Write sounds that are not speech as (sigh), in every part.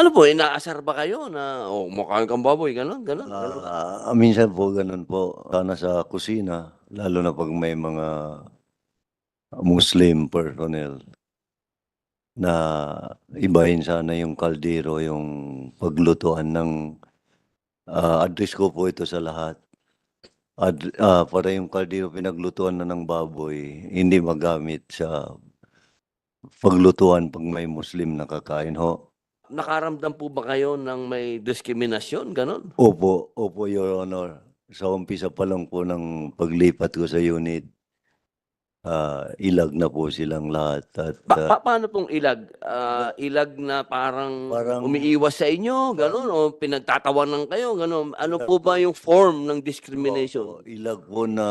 Ano po, inaasar ba kayo na, oh, mukha kang baboy, gano'n, gano'n, gano'n? Ah, minsan po ganun po. Sana sa kusina, lalo na pag may mga Muslim personnel na ibahin sana yung kaldero, yung paglutuan ng ah, address ko po ito sa lahat. Ad, ah, para yung kaldero pinaglutuan na ng baboy, hindi magamit sa paglutuan pag may Muslim na kakain ho. Nakaramdam po ba kayo ng may diskriminasyon, gano'n? Opo, opo, Your Honor. Sa umpisa pa lang po ng paglipat ko sa unit, ah, ilag na po silang lahat. At Pa ah, pa paano pong ilag? Ah, ilag na parang, Parang- umiiwas sa inyo, gano'n, o pinagtatawanan kayo, gano'n? Ano po ba yung form ng discrimination? opo, ilag po na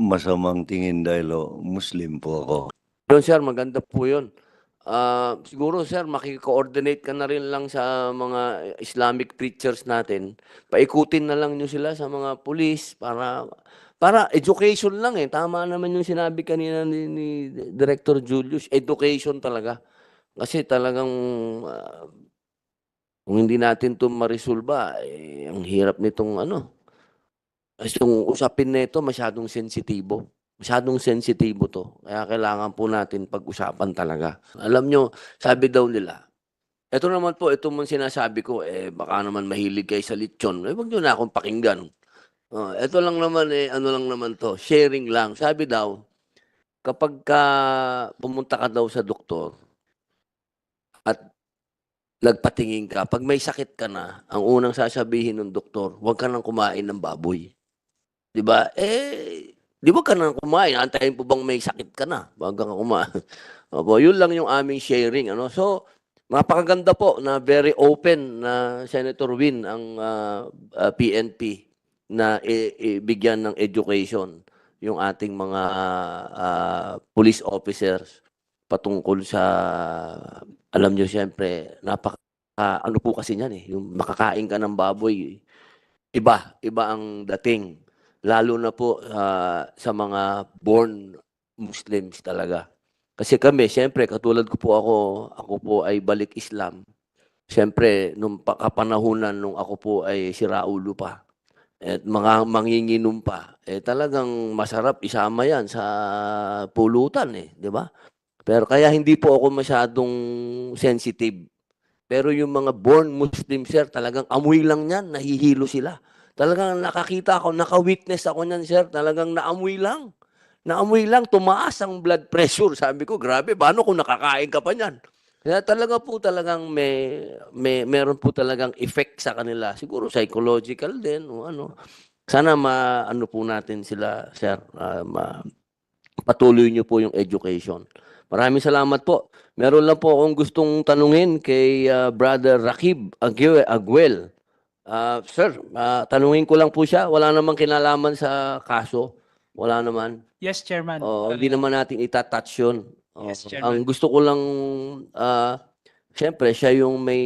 masamang tingin dahil oh, Muslim po ako. Yun, sir, maganda po yun. Ah, siguro, sir, makiko-coordinate ka na rin lang sa mga Islamic preachers natin. Paikutin na lang nyo sila sa mga pulis para para education lang eh. Tama naman yung sinabi kanina ni, ni Director Julius. Education talaga. Kasi talagang ah, kung hindi natin to marisolba, eh, ang hirap nitong ano. Itong usapin na ito masyadong sensitibo. Masyadong sensitibo to. Kaya kailangan po natin pag-usapan talaga. Alam nyo, sabi daw nila, ito naman po, ito mong sinasabi ko, eh, baka naman mahilig kayo sa lechon. Eh, wag nyo na akong pakinggan. Oh, ito lang naman, eh, ano lang naman to, sharing lang. Sabi daw, kapag ka pumunta ka daw sa doktor at nagpatingin ka, pag may sakit ka na, ang unang sasabihin ng doktor, huwag ka nang kumain ng baboy. 'Di ba? Eh, di ba ka nang kumain? Antayin po bang may sakit ka na? Huwag kang kumain. (laughs) Opo, yun lang yung aming sharing. Ano? So, napakaganda po na very open na Senator Win ang ah, ah, PNP na ibigyan ng education yung ating mga ah, police officers patungkol sa alam nyo siyempre napaka ano po kasi niyan eh yung makakain ka ng baboy iba iba ang dating lalo na po ah, sa mga born Muslims talaga. Kasi kami, siyempre, katulad ko po ako, ako po ay balik Islam. Siyempre, nung pa- kapanahunan nung ako po ay si Raulo pa, at mga manginginom pa, eh talagang masarap isama yan sa pulutan eh, di ba? Pero kaya hindi po ako masyadong sensitive. Pero yung mga born Muslim, sir, talagang amoy lang yan, nahihilo sila. Talagang nakakita ako, naka-witness ako niyan, sir. Talagang naamoy lang. Naamoy lang, tumaas ang blood pressure. (laughs) Sabi ko, grabe, paano kung nakakain ka pa niyan? Kaya talaga po talagang may, may meron po talagang effect sa kanila. Siguro psychological din o ano. Sana ma ano po natin sila, sir. ah, ma, patuloy niyo po yung education. Maraming salamat po. Meron lang po akong gustong tanungin kay ah, Brother Rakib Ague- Aguel. Ah, sir, ah, tanungin ko lang po siya. Wala namang kinalaman sa kaso. Wala naman. Yes, Chairman. Oo, Uh, hindi naman natin itatouch yun. Oo. Yes, Chairman. Ang gusto ko lang, ah, syempre, siya yung may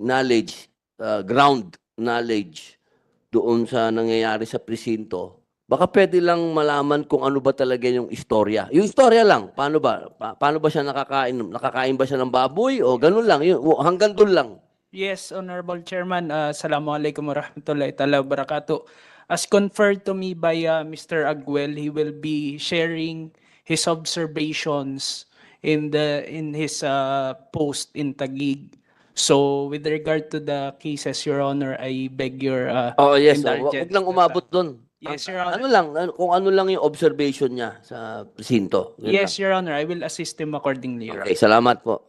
knowledge, ah, ground knowledge doon sa nangyayari sa presinto. Baka pwede lang malaman kung ano ba talaga yung istorya. Yung istorya lang, paano ba? Pa- paano ba siya nakakain? Nakakain ba siya ng baboy? O ganun lang, yun, hanggang doon lang. Yes, Honorable Chairman. Uh, Assalamualaikum warahmatullahi ta'ala wabarakatuh. As conferred to me by uh, Mr. Aguel, he will be sharing his observations in the in his uh, post in Taguig. So with regard to the cases, Your Honor, I beg your uh, Oh, yes. Oh, wag lang umabot doon. Yes, Ang- Your Honor. Ano lang, ano- kung ano lang yung observation niya sa presinto. Yun Yes, Your Honor, I will assist him accordingly. Your Okay, salamat po.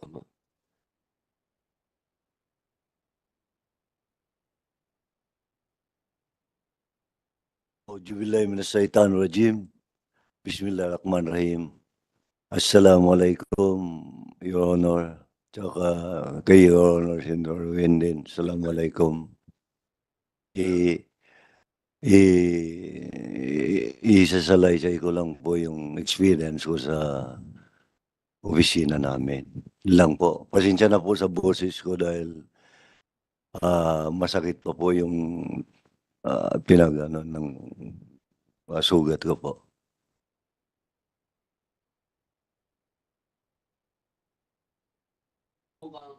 Auzubillahi minasyaitan rajim. Bismillahirrahmanirrahim. Assalamualaikum, Your Honor. Tsaka kay Your Honor, Senator Win din. Assalamualaikum. I, i, isasalaysay ko lang po yung experience ko sa opisina namin. Lang po. Pasensya na po sa boses ko dahil ah, masakit pa po yung ah, pinag ano, ng sugat ko po.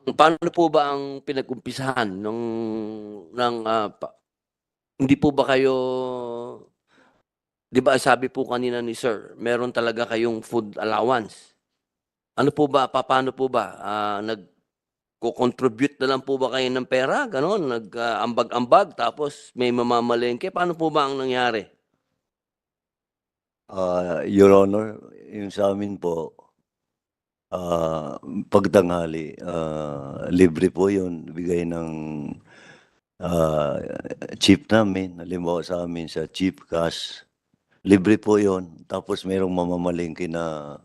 Ano paano po ba ang pinag-umpisahan nung ng ah, pa- hindi po ba kayo 'di ba sabi po kanina ni sir, meron talaga kayong food allowance. Ano po ba papaano po ba Ah, nag contribute na lang po ba kayo ng pera ganon nag ah, ambag-ambag tapos may mamamalengke paano po ba ang nangyari? Ah, Your Honor, yung sa amin po, ah, pagtanghali, ah, libre po yun. Bigay ng ah, chief namin. Halimbawa sa amin sa chief cash. Libre po yun. Tapos mayroong mamamalingki na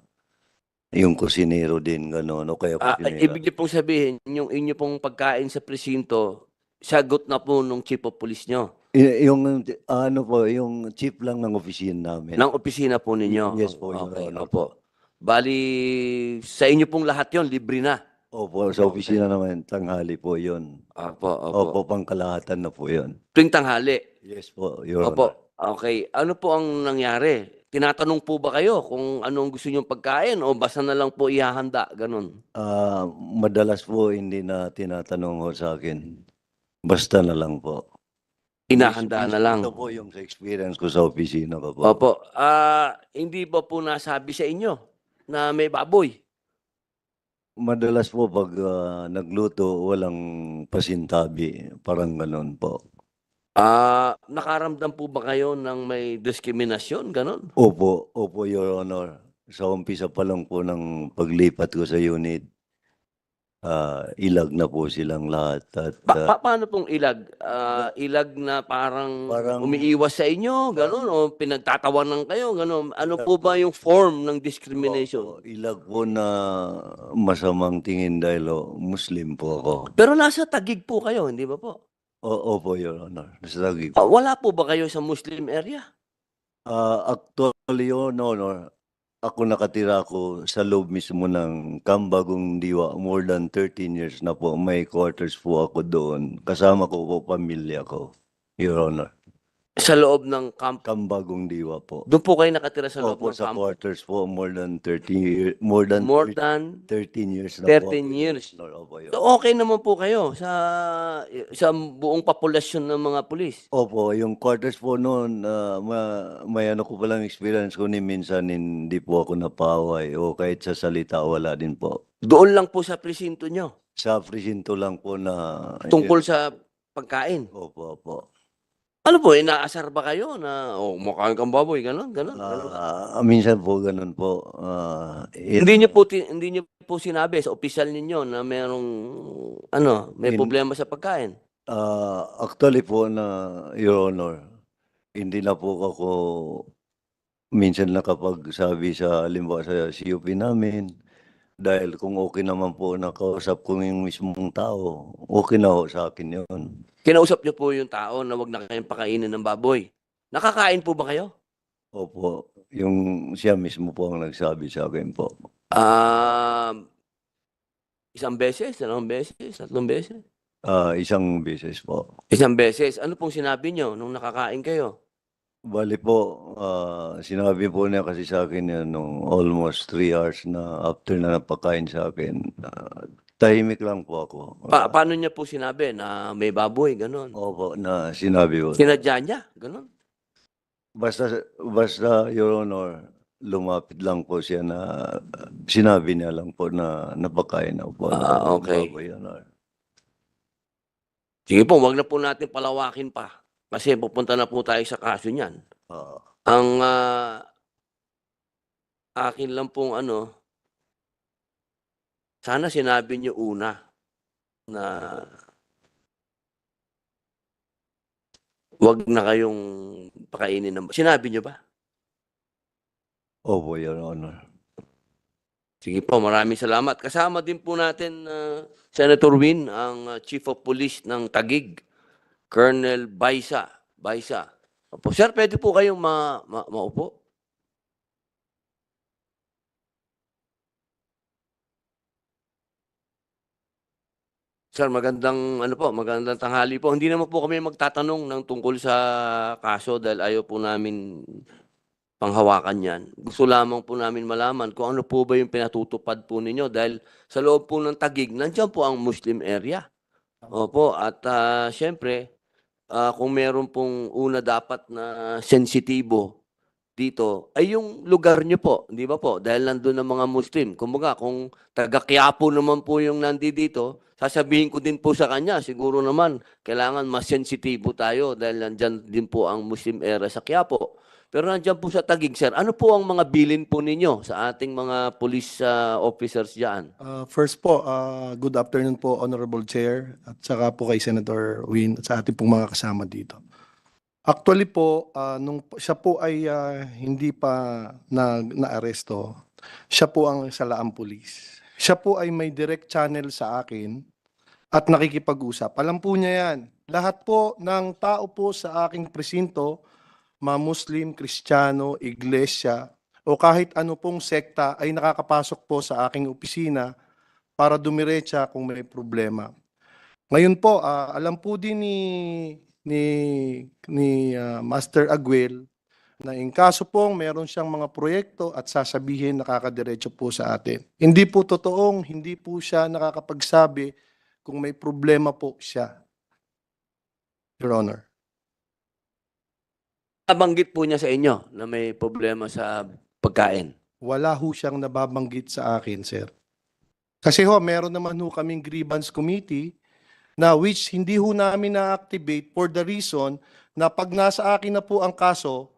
yung kusinero din, gano'n. O kaya Ah, kusinera. ibig niyo pong sabihin yung inyo pong pagkain sa presinto sagot na po nung chief of police nyo Y- yung ano po, yung chief lang ng opisina namin. ng opisina po ninyo. Yes po, Your Okay, Honor. opo. Bali, sa inyo pong lahat yon libre na. Opo, sa opisina naman, tanghali po yun. Opo, opo. Opo, pangkalahatan na po yun. Tuwing tanghali. Yes po, Your Honor. Opo. Okay. Ano po ang nangyari? Tinatanong po ba kayo kung anong gusto niyong pagkain o basta na lang po ihahanda? Ganon. Ah, madalas po hindi na tinatanong ho sa akin. Basta na lang po. Hinahanda na lang. Ito po yung sa experience ko sa opisina ko po. Opo. Ah, hindi ba po nasabi sa inyo na may baboy? Madalas po pag ah, nagluto, walang pasintabi. Parang ganun po. Ah, nakaramdam po ba kayo ng may diskriminasyon? Ganon. Opo, opo, Your Honor. Sa umpisa pa lang po ng paglipat ko sa unit, ah, ilag na po silang lahat. At Pa- ah, pa- paano pong ilag? Ah, ilag na parang, Parang- umiiwas sa inyo, gano'n, o pinagtatawanan kayo, gano'n. Ano po ba yung form ng discrimination? opo, ilag po na masamang tingin dahil oh, Muslim po ako. Pero nasa tagig po kayo, hindi ba po? O, opo, Your Honor. Nasa Taguig. Ah, wala po ba kayo sa Muslim area? Ah, actually, Your Honor, ako nakatira ako sa loob mismo ng Kambagong Diwa. More than 13 years na po. May quarters po ako doon. Kasama ko po pamilya ko, Your Honor. Sa loob ng camp. Kambagong Diwa po. Doon po kayo nakatira sa loob Opo, ng sa camp? quarters po. More than 30 years. More than More 13 than 13 years na po. 13 years. Your Honor. Opo, So, okay naman po kayo sa sa buong populasyon ng mga pulis. Opo, yung quarters po noon, ah, ma- may ano ko palang experience ko ni minsan hindi po ako napaway o kahit sa salita wala din po. Doon lang po sa presinto nyo. Sa presinto lang po na... Tungkol sa pagkain. Opo, opo. Ano po, inaasar ba kayo na, oh, mukhaan kang baboy, gano'n, gano'n, gano'n. Ah, minsan po ganun po. Ah, it- Hindi niyo po ti- hindi niyo po sinabi sa opisyal ninyo na merong ano, may In- problema sa pagkain. ah, actually po na, Your Honor, hindi na po ako minsan nakapagsabi sa, halimbawa sa CUP namin, dahil kung okay naman po nakausap ko yung mismong tao, okay na ho sa akin yun. Kinausap niyo po yung tao na wag na kayong pakainin ng baboy. Nakakain po ba kayo? Opo, yung siya mismo po ang nagsabi sa akin po. Um, isang beses, dalawang beses, tatlong beses. Ah, isang beses po. Isang beses. Ano pong sinabi niyo nung nakakain kayo? Bali po, ah, sinabi po niya kasi sa akin yan nung almost three hours na after na napakain sa akin. ah, tahimik lang po ako. Pa- paano niya po sinabi na may baboy, gano'n? Opo, na sinabi po. Sinadya niya, gano'n? Basta, basta, Your Honor, lumapit lang po siya na sinabi niya lang po na napakain na po. Ah, ng okay. baboy, Your Honor. Sige po, wag na po natin palawakin pa. Kasi pupunta na po tayo sa kaso niyan. Ah, Ang ah, akin lang pong ano, sana sinabi niyo una na wag na kayong pakainin ng... Sinabi niyo ba? opo, Your Honor. Sige po, maraming salamat. Kasama din po natin ah, Senator Win, ang ah, Chief of Police ng Tagig, Colonel Baisa. Baisa. Opo. Sir, pwede po kayong ma ma maupo? Sir, magandang ano po, magandang tanghali po. Hindi naman po kami magtatanong ng tungkol sa kaso dahil ayaw po namin panghawakan yan. Gusto lamang po namin malaman kung ano po ba yung pinatutupad po ninyo dahil sa loob po ng Tagig, nandiyan po ang Muslim area. Opo, at ah, syempre, ah, kung meron pong una dapat na sensitibo dito, ay yung lugar nyo po, di ba po? Dahil nandun ang mga Muslim. Kumbaga, kung taga Quiapo naman po yung nandi dito, sasabihin ko din po sa kanya, siguro naman, kailangan mas sensitibo tayo dahil nandyan din po ang Muslim era sa Quiapo. Pero nandyan po sa Tagig, sir, ano po ang mga bilin po ninyo sa ating mga police ah, officers dyan? Uh, first po, uh, good afternoon po, Honorable Chair, at saka po kay Senator Win at sa ating pong mga kasama dito. Actually po, uh, nung siya po ay uh, hindi pa na, na-aresto, siya po ang salaang pulis. Siya po ay may direct channel sa akin at nakikipag-usap. Alam po niya yan. Lahat po ng tao po sa aking presinto, mga Muslim, Kristiyano, Iglesia, o kahit ano pong sekta ay nakakapasok po sa aking opisina para dumiretsa kung may problema. Ngayon po, ah, alam po din ni ni ni ah, Master Aguel na in kaso pong meron siyang mga proyekto at sasabihin nakakadiretso po sa atin. Hindi po totoong hindi po siya nakakapagsabi kung may problema po siya. Your Honor. Nabanggit po niya sa inyo na may problema sa pagkain. wala ho siyang nababanggit sa akin, sir. Kasi ho, meron naman ho kaming grievance committee na which hindi ho namin na-activate for the reason na pag nasa akin na po ang kaso,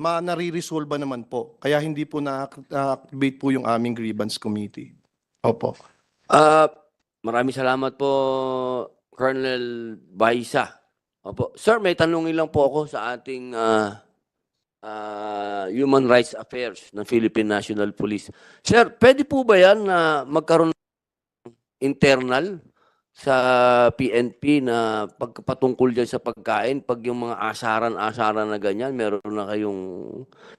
ma nare-resolve naman po. Kaya hindi po na-activate po yung aming grievance committee. Opo. Ah, maraming salamat po, Colonel Baisa. Opo. Sir, may tanungin lang po ako sa ating ah, ah, Human Rights Affairs ng Philippine National Police. Sir, pwede po ba yan na magkaroon ng internal sa PNP na pagpatungkol dyan sa pagkain, pag yung mga asaran-asaran na ganyan, meron na kayong,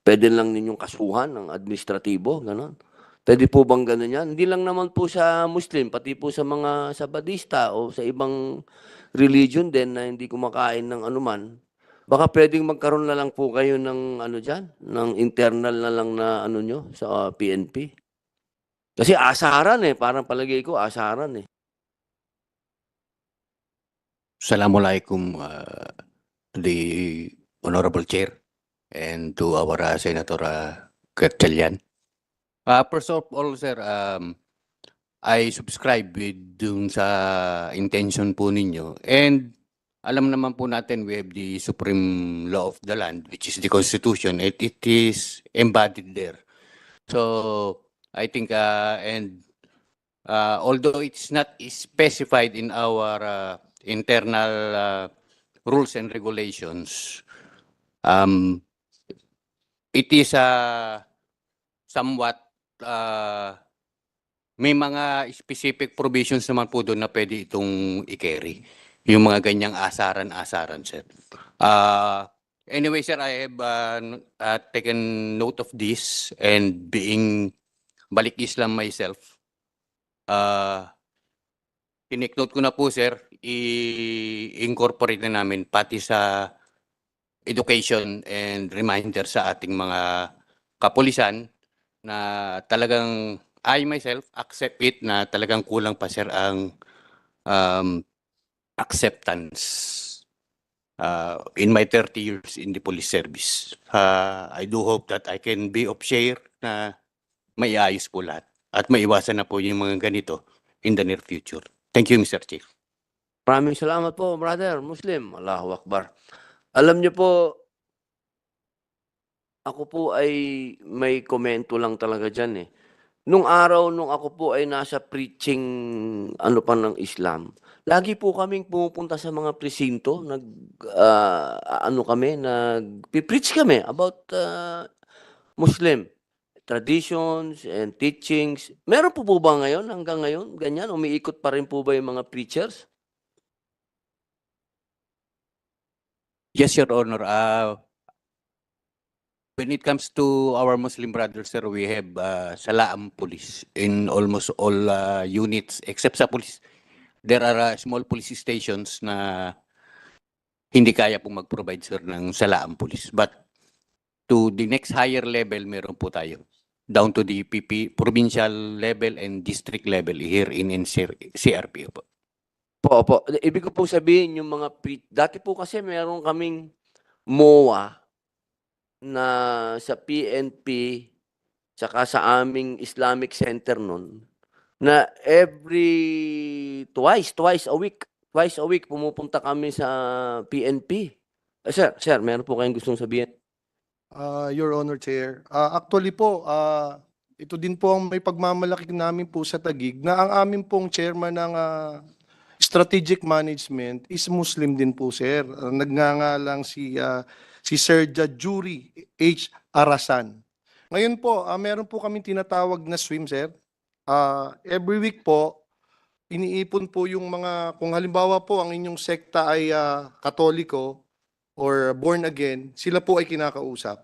pwede lang ninyong kasuhan ng administratibo, gano'n? Pwede po bang gano'n yan? Hindi lang naman po sa Muslim, pati po sa mga Sabadista o sa ibang religion din na hindi kumakain ng anuman. Baka pwedeng magkaroon na lang po kayo ng ano dyan, ng internal na lang na ano nyo sa PNP. Kasi asaran eh, parang palagay ko asaran eh. Assalamualaikum uh, the Honorable Chair and to our uh, Senator uh. Uh, first of all, sir, um, I subscribe with dun sa intention po ninyo and alam naman po natin we have the supreme law of the land which is the constitution it, it is embodied there so i think uh, and uh, although it's not specified in our uh, internal uh, rules and regulations, um, it is uh, somewhat uh, may mga specific provisions naman po doon na pwede itong i-carry. Yung mga ganyang asaran-asaran, sir. Uh, anyway, sir, I have uh, uh, taken note of this and being balik Islam myself, uh, Tinake-note ko na po, sir, i-incorporate na namin pati sa education and reminder sa ating mga kapulisan na talagang I myself accept it na talagang kulang pa, sir, ang um, acceptance uh, in my 30 years in the police service. Uh, I do hope that I can be of share na maiayos po lahat at maiwasan na po yung mga ganito in the near future. Thank you, Mr. Chief. Maraming salamat po, brother, Muslim. Allahu Akbar. Alam niyo po, ako po ay may komento lang talaga dyan eh. Nung araw, nung ako po ay nasa preaching ano pa ng Islam, lagi po kaming pumupunta sa mga presinto, nag, ah, ano kami, nag-preach kami about ah, Muslim traditions and teachings. Meron po po ba ngayon, hanggang ngayon, ganyan? Umiikot pa rin po ba yung mga preachers? Yes, Your Honor. Uh, when it comes to our Muslim brothers, sir, we have uh, Salaam Police in almost all uh, units except sa police. There are uh, small police stations na hindi kaya pong mag-provide, sir, ng Salaam Police. But to the next higher level, meron po tayo. Down to the PP, provincial level and district level here in, in CRP po. Po, opo. Ibig ko po sabihin yung mga dati po kasi meron kaming MOA na sa PNP tsaka sa aming Islamic Center nun na every twice, twice a week, twice a week pumupunta kami sa PNP. Eh, sir, sir, meron po kayong gustong sabihin? Ah, Your Honor, Chair. Ah, actually po, ah, ito din po ang may pagmamalaki namin po sa Tagig na ang amin pong chairman ng ah, strategic management is Muslim din po, sir. Ah, nagngangalang si ah, si Sir Jajuri H. Arasan. Ngayon po, ah, meron po kami tinatawag na swim, sir. Ah, every week po, iniipon po yung mga, kung halimbawa po ang inyong sekta ay ah, katoliko, or born again, sila po ay kinakausap.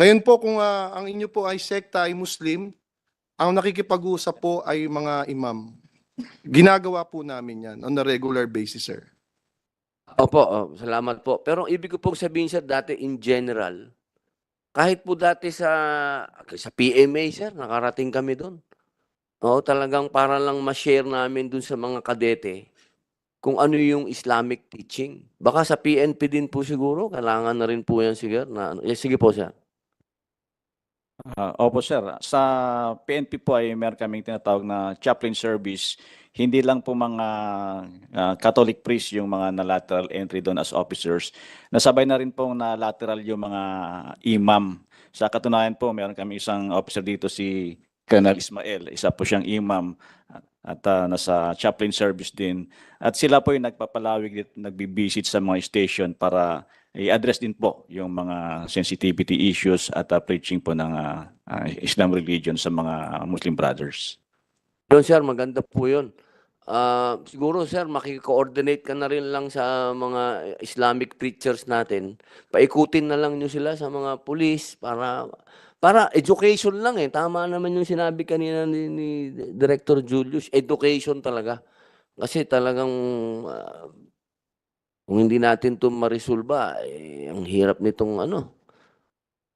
Ngayon po kung ah, ang inyo po ay sekta ay Muslim, ang nakikipag-usap po ay mga imam. Ginagawa po namin yan on a regular basis, sir. Opo, oh, salamat po. Pero ang ibig ko pong sabihin sir, dati in general, kahit po dati sa sa PMA sir, nakarating kami doon. Oo, talagang para lang ma-share namin doon sa mga kadete kung ano yung Islamic teaching. Baka sa PNP din po siguro, kailangan na rin po yan sige. Na. Eh, sige po sir. Ah, opo sir, sa PNP po ay meron kaming tinatawag na chaplain service. Hindi lang po mga ah, Catholic priest yung mga na-lateral entry doon as officers. Nasabay na rin pong na-lateral yung mga imam. Sa katunayan po, meron kami isang officer dito si Colonel Ismael. Isa po siyang imam at, ah, nasa chaplain service din. At sila po yung nagpapalawig nagbibisit sa mga station para i-address din po yung mga sensitivity issues at ah, preaching po ng ah, Islam religion sa mga Muslim brothers. Yun sir, maganda po yun. Ah, siguro sir, makiko-coordinate ka na rin lang sa mga Islamic preachers natin. Paikutin na lang nyo sila sa mga police para para education lang eh. Tama naman yung sinabi kanina ni, ni Director Julius. Education talaga. Kasi talagang ah, kung hindi natin to marisolba, eh, ang hirap nitong ano.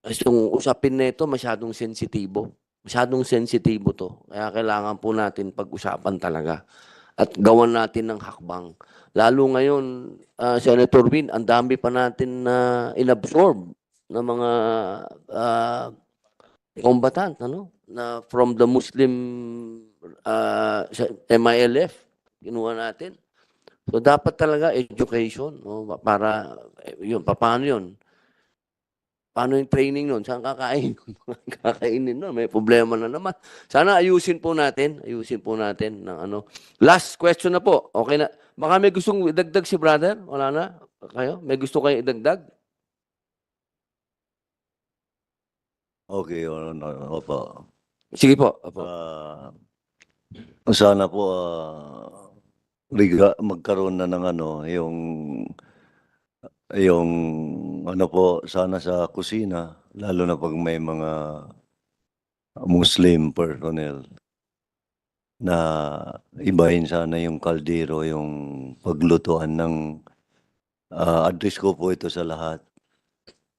Kasi yung usapin na ito masyadong sensitibo. Masyadong sensitibo to. Kaya kailangan po natin pag-usapan talaga. At gawan natin ng hakbang. Lalo ngayon, ah, Senator Win, ang dami pa natin na inabsorb na mga ah, combatant, ano? Na from the Muslim ah, sa MILF, kinuha natin. So dapat talaga education, no? para eh, yun, paano yun? Paano yung training nun? Saan kakain? (laughs) Kakainin nun. May problema na naman. Sana ayusin po natin. Ayusin po natin ng ano. Last question na po. Okay na. Baka may gustong idagdag si brother? Wala na? Kayo? May gusto kayo idagdag? Okay, Your Honor. Opo. Sige po. Opo. Ah, sana po ah, riga, magkaroon na ng ano, yung yung ano po, sana sa kusina, lalo na pag may mga Muslim personnel na ibahin sana yung kaldero, yung paglutuan ng ah, address ko po ito sa lahat.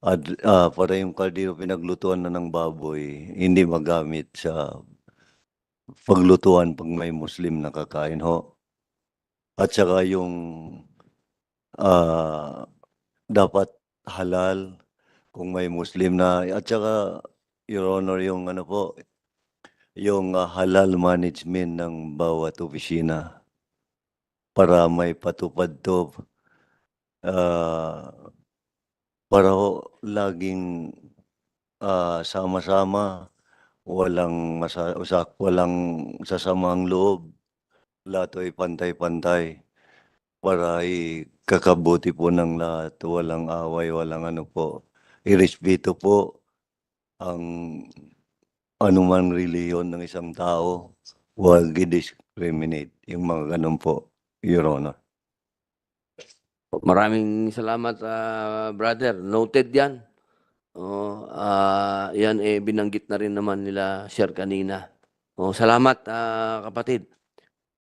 Ad, ah, para yung kaldero pinaglutuan na ng baboy, hindi magamit sa paglutuan pag may Muslim na kakain ho. At saka yung ah, dapat halal kung may Muslim na at saka Your Honor yung ano po yung ah, halal management ng bawat opisina para may patupad to ah, para laging ah, sama-sama walang masa usak walang sasamang loob. Lahat ay pantay-pantay para ikakabuti po ng lahat. Walang away walang ano po. Irespeto po ang anuman reliyon ng isang tao. Huwag i-discriminate yung mga ganun po your honor Maraming salamat, ah, brother. Noted yan. Oh, ah, yan eh binanggit na rin naman nila Sir kanina. Oh, salamat ah, kapatid.